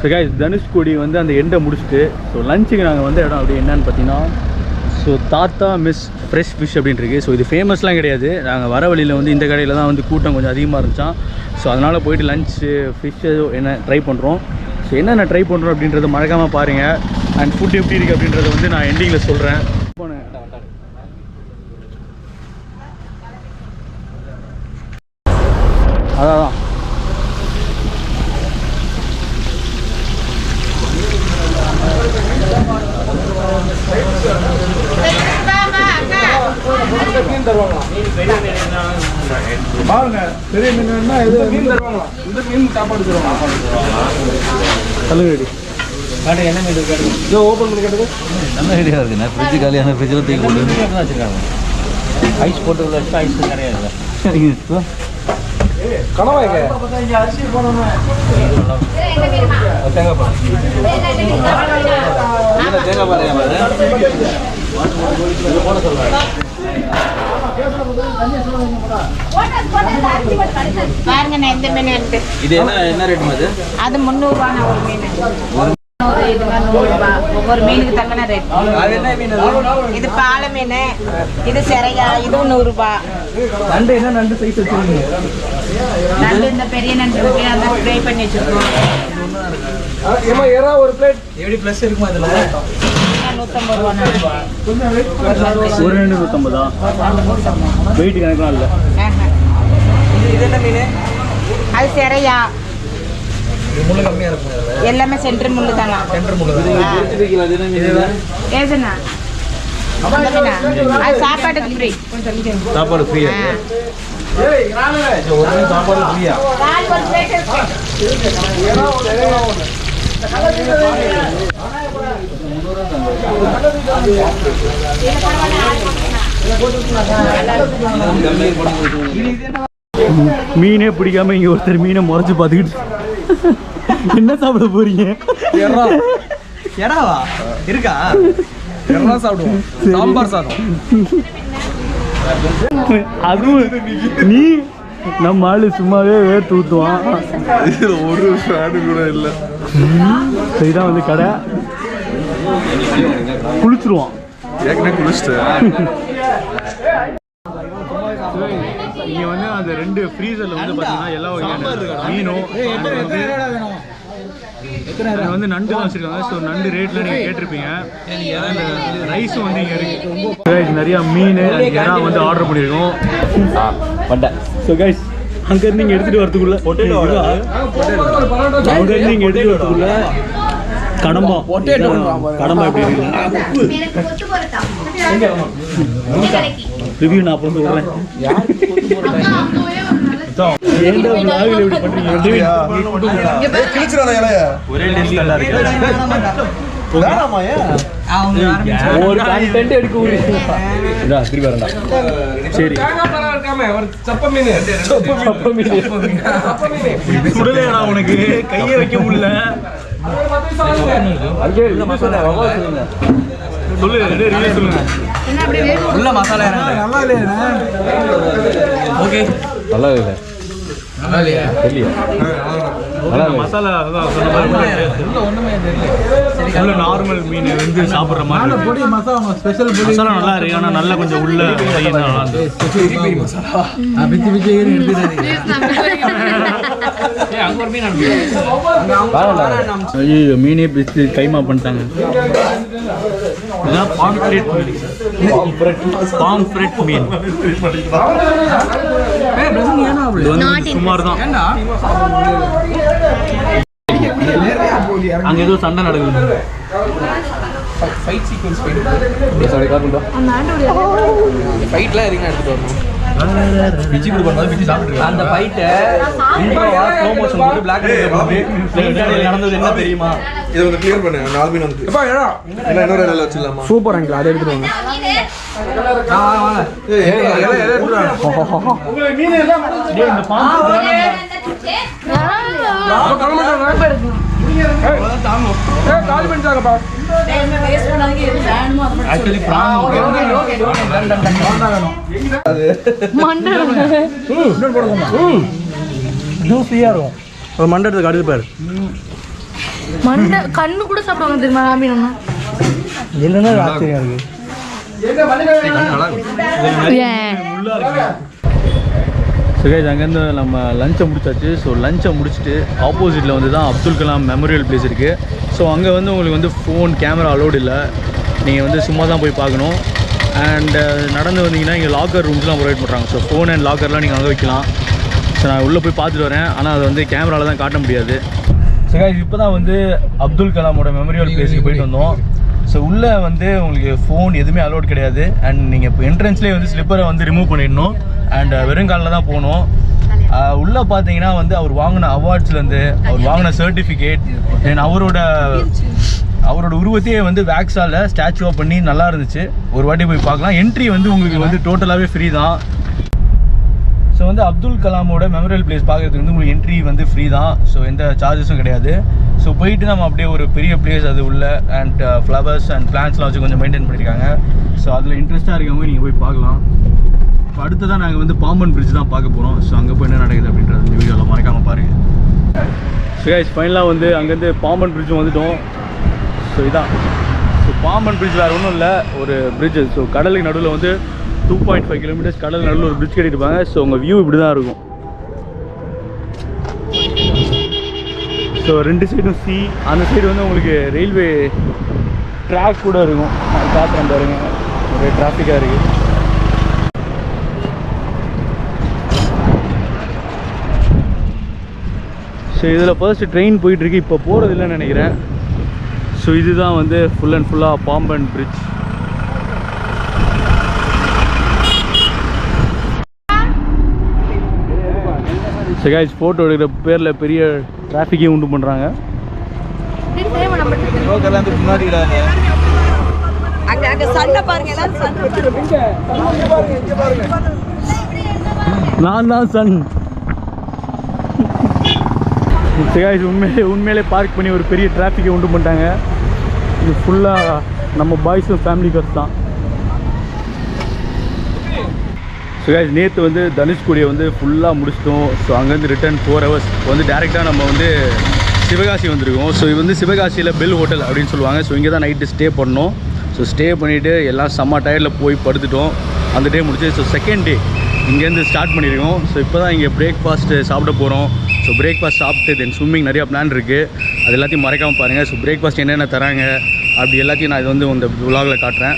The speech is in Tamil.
ஸோ கைஸ் தனுஷ்கோடி வந்து அந்த எண்டை முடிச்சுட்டு ஸோ லஞ்சுக்கு நாங்கள் வந்த இடம் அப்படி என்னன்னு பார்த்தீங்கன்னா ஸோ தாத்தா மிஸ் ஃப்ரெஷ் ஃபிஷ் அப்படின்ட்டு ஸோ இது ஃபேமஸ்லாம் கிடையாது. நாங்கள் வர வழியில் வந்து இந்த கடையில் தான் வந்து கூட்டம் கொஞ்சம் அதிகமாக இருந்துச்சான் ஸோ அதனால் போயிட்டு லஞ்சு ஃபிஷ் என்ன ட்ரை பண்ணுறோம் ஸோ என்னென்ன ட்ரை பண்ணுறோம் அப்படின்றத மறக்காமல் பாருங்கள் அண்ட் ஃபுட் எப்படி இருக்குது அப்படின்றத வந்து நான் எண்டிங்கில் சொல்கிறேன் அதான். பாருங்க பெரிய மீன் இது மீன் தருவாங்களா? இந்த மீன் சாப்பாடு தருவாங்க கல்லுங்கடி காட்டு என்ன மீன் இருக்காது இதோ ஓப்பன் பண்ணி கேட்டது நல்ல ஐடியா இருக்குண்ணே ஃப்ரிட்ஜு காலியான ஃப்ரிட்ஜில் தூக்கி போட்டு வச்சிருக்காங்க. ஐஸ் போட்டு வச்சு ஐஸ் கிடையாது. சரிங்க கனவாய்ங்க தேங்காய் பால் தேங்காய் பாருங்க பாருங்க நான் எந்த மீன் இருக்கு இது என்ன என்ன ரேட் அது அது முந்நூறுவாண்ணா ஒரு மீன்? நூறு ஒவ்வொரு மீனுக்கு தக்கன ரேட் அது என்ன மீன் இது பாலை மீன். இது சிறையா? இதுவும் நூறுரூபா. நண்டு என்ன நண்டு சைஸ் வச்சுருக்கீங்க? நண்டு இந்த பெரிய நண்டு இருக்கு. அந்த ஃப்ரை பண்ணி வச்சிருக்கோம். ஏமா ஏறா ஒரு பிளேட் எப்படி ப்ளஸ் இருக்குமா இதில் ஒரு ரெண்டு நூற்றம்பதா வெயிட் கணக்கெலாம் இல்லை. இது என்ன மீன்? அது சிறையா? முள்ளு இருக்கும் எல்லாமே சென்ட்ரு முள்ளு தாங்க. சென்டர் முள்ளு ஏதுண்ணா சாப்பாட்டுக்கு ஃப்ரீ சாப்பாடு ஃப்ரீயா சாப்பாடு ஃப்ரீயா மீனே பிடிக்காம இங்கே ஒருத்தர் மீனை முறைச்சு பார்த்துக்கிட்டு என்ன சாப்பிட போறீங்க? எறாவா? இருக்கா? எறா சாப்பிடுவோம். சாம்பார் சாதம். அதுவும் நீ நம்ம ஆளு சும்மாவே வேர்த்து ஊற்றுவான் ஒரு ஃபேனு கூட இல்லை. இதுதான் வந்து கடை. குளிச்சிருவான். ஏற்கனவே குளிச்சிட்டேன். இங்கே வந்து அந்த ரெண்டு ஃப்ரீசரில் வந்து பார்த்தீங்கன்னா எல்லா வகையான மீனும் வந்து அது வந்து நண்டு தான் வச்சுருக்காங்க. ஸோ நண்டு ரேட்டில் நீங்கள் கேட்டிருப்பீங்க. ரைஸும் வந்து இங்கே இருக்கு. நிறையா மீன் எறா வந்து ஆர்டர் பண்ணியிருக்கோம் வண்டேன் ஸோ கைஸ் அங்கேருந்து இங்கே எடுத்துகிட்டு வரதுக்குள்ள அங்கேருந்து இங்கே எடுத்துகிட்டு வரதுக்குள்ள கடம்பா. கடம்பா எப்படி இருக்கு ரிவ்யூ நான் அப்புறம் சொல்கிறேன் இப்படி கிழிச்சிடாத இலைய. ஒரே டேஸ்ட் இருக்கு. ஒரு கண்டென்ட் எடுக்க திருப்பி வரண்டா சரி. உனக்கு. கையை வைக்க முடியல. சொல்லு ரிவ்யூ சொல்லுங்க. உள்ள மசாலா நல்லா இல்லையா ஓகே. நல்லா இல்லை நல்லா இல்லையா? மசாலா உள்ள நார்மல் மீன் வந்து சாப்பிடுற மாதிரி இருக்கு. பொடி மசாலா ஸ்பெஷல் பொடி மசாலா நல்லா இருக்கு ஆனா நல்லா கொஞ்சம் உள்ள நல்லா பிச்சு பிச்சு எடுத்துடாதீங்க ஐயோ மீனே பிடிச்சி கைமா பண்ணிட்டாங்க. இதுதான் பாம்ஃப்ரெட் மீன். பாம்ஃப்ரெட் மீன். சுமார் தான் அங்க ஏதோ சண்டை நடக்குது. ஃபைட் சீக்வன்ஸ் ஃபைட்லாம் எதுக்கு எடுத்துட்டு வரணும்? பிச்சு கொடுப்பாங்க பிச்சு சாப்பிட்டு அந்த ஃபைட்டை இன்ட்ரோவா ஸ்லோ மோஷன் போட்டு பிளாக் அண்ட் நடந்தது என்ன தெரியுமா? இதை வந்து கிளியர் பண்ணு நாலு மீன் வந்து. எப்பா ஏடா? என்ன இன்னொரு இலையில வச்சிடலாமா? சூப்பர் அங்கிள் அதை எடுத்துட்டு வாங்க. இந்த பாம்பு காலி பண்ணிட்டாங்கப்பா ஜூஸியாக இருக்கும் ஒரு மண்டலத்துக்கு அடுத்து பாரு மண்டை கண்ணு கூட சாப்பிடுவாங்க தெரியுமா ராமீனா என்னென்ன ஆச்சரியம் இருக்குது ஏன் கைஸ் அங்கேருந்து நம்ம லஞ்சை முடிச்சாச்சு. ஸோ லஞ்சை முடிச்சுட்டு ஆப்போசிட்டில் வந்து தான் அப்துல் கலாம் மெமோரியல் பிளேஸ் இருக்குது ஸோ அங்கே வந்து உங்களுக்கு வந்து ஃபோன் கேமரா அலோடு இல்லை. நீங்கள் வந்து சும்மா தான் போய் பார்க்கணும். அண்ட் நடந்து வந்தீங்கன்னா இங்கே லாக்கர் ரூம்ஸ்லாம் ப்ரொவைட் பண்ணுறாங்க ஸோ ஃபோன் அண்ட் லாக்கர்லாம் நீங்கள் அங்கே வைக்கலாம். ஸோ நான் உள்ளே போய் பார்த்துட்டு வரேன். ஆனால் அது வந்து கேமராவில் தான் காட்ட முடியாது. ஸோ இப்போ தான் வந்து அப்துல் கலாமோட மெமோரியல் பிளேஸுக்கு போயிட்டு வந்தோம். ஸோ உள்ளே வந்து உங்களுக்கு ஃபோன் எதுவுமே அலோட் கிடையாது. அண்ட் நீங்கள் இப்போ என்ட்ரன்ஸ்லேயே வந்து ஸ்லிப்பரை வந்து ரிமூவ் பண்ணிடணும். அண்ட் வெறுங்காலில் தான் போகணும் ஆஹ் உள்ள பார்த்தீங்கன்னா வந்து அவர் வாங்கின அவார்ட்ஸ்லேருந்து அவர் வாங்கின சர்டிஃபிகேட் தென் அவரோட அவரோட உருவத்தையே வந்து வேக்ஸால் ஸ்டாச்சுவாக பண்ணி நல்லா இருந்துச்சு. ஒரு வாட்டி போய் பார்க்கலாம். என்ட்ரி வந்து உங்களுக்கு வந்து டோட்டலாகவே ஃப்ரீ தான். ஸோ வந்து அப்துல் கலாமோட மெமோரியல் பிளேஸ் பார்க்கறதுக்கு வந்து உங்களுக்கு என்ட்ரி வந்து ஃப்ரீ தான். ஸோ எந்த சார்ஜஸும் கிடையாது. ஸோ போயிட்டு நம்ம அப்படியே ஒரு பெரிய பிளேஸ் அது உள்ள அண்ட் ஃப்ளவர்ஸ் அண்ட் பிளான்ஸ்லாம் வச்சு கொஞ்சம் மெயின்டைன் பண்ணியிருக்காங்க ஸோ அதில் இன்ட்ரெஸ்ட்டாக இருக்கவங்க நீங்கள் போய் பார்க்கலாம். இப்போ அடுத்ததான் நாங்கள் வந்து பாம்பன் பிரிட்ஜ் தான் பார்க்க போகிறோம் ஸோ அங்கே போய் என்ன நடக்குது அப்படின்றது இந்த வீடியோவில் மறக்காமல் பாருங்கள் ஸோ கைஸ் ஃபைனலாக வந்து அங்கேருந்து பாம்பன் பிரிட்ஜும் வந்துட்டோம். ஸோ இதான். ஸோ பாம்பன் பிரிட்ஜ் வேறு ஒன்றும் இல்லை. ஒரு பிரிட்ஜு ஸோ கடலுக்கு நடுவில் வந்து டூ பாயிண்ட் ஃபைவ் கிலோமீட்டர்ஸ் கடல் நடுவில் ஒரு பிரிட்ஜ் கட்டியிருப்பாங்க ஸோ உங்கள் வியூ இப்படி தான் இருக்கும். ஸோ ரெண்டு சைடும் சி அந்த சைடு வந்து உங்களுக்கு ரயில்வே ட்ராக் கூட இருக்கும். அது காட்டுறேன் பாருங்க. ஒரே டிராஃபிக்காக இருக்குது ஸோ இதில் ஃபர்ஸ்ட் ட்ரெயின் போயிட்டுருக்கு. இப்போ போகிறது இல்லைன்னு நினைக்கிறேன். ஸோ இதுதான் வந்து ஃபுல் அண்ட் ஃபுல்லாக Pamban bridge so guys photo எடுக்கிற பேரில் பெரிய டிராஃபிக்கே உண்டு பண்ணுறாங்க நான் தான் சன். சிகாய்ஸ் உண்மையிலே உண்மையிலே பார்க் பண்ணி ஒரு பெரிய டிராஃபிக்கை உண்டு பண்ணிட்டாங்க. இது ஃபுல்லாக நம்ம பாய்ஸும் ஃபேமிலி கார்ஸ் தான். ஸோ நேற்று வந்து தனுஷ்கோடியை வந்து ஃபுல்லாக முடிச்சிட்டோம். ஸோ அங்கேருந்து ரிட்டர்ன் ஃபோர் ஹவர்ஸ் வந்து டேரெக்டாக நம்ம வந்து சிவகாசி வந்திருக்கோம். ஸோ இது வந்து சிவகாசியில் பெல் ஹோட்டல் அப்படின்னு சொல்லுவாங்க. ஸோ இங்கே தான் நைட்டு ஸ்டே பண்ணோம். ஸோ ஸ்டே பண்ணிவிட்டு எல்லாம் செம்ம டயர்டில் போய் படுத்துட்டோம். அந்த டே முடிச்சு ஸோ செகண்ட் டே இங்கேருந்து ஸ்டார்ட் பண்ணியிருக்கோம். ஸோ இப்போ தான் இங்கே பிரேக்ஃபாஸ்ட்டு சாப்பிட போகிறோம் ஸோ பிரேக்ஃபாஸ்ட் சாப்பிட்டு தென் ஸ்விம்மிங் நிறையா பிளான் இருக்குது அது எல்லாத்தையும் மறக்காமல் பாருங்கள் ஸோ பிரேக்ஃபாஸ்ட் என்னென்ன தராங்க? அப்படி எல்லாத்தையும் நான் இது வந்து இந்த விலாகில் காட்டுறேன்.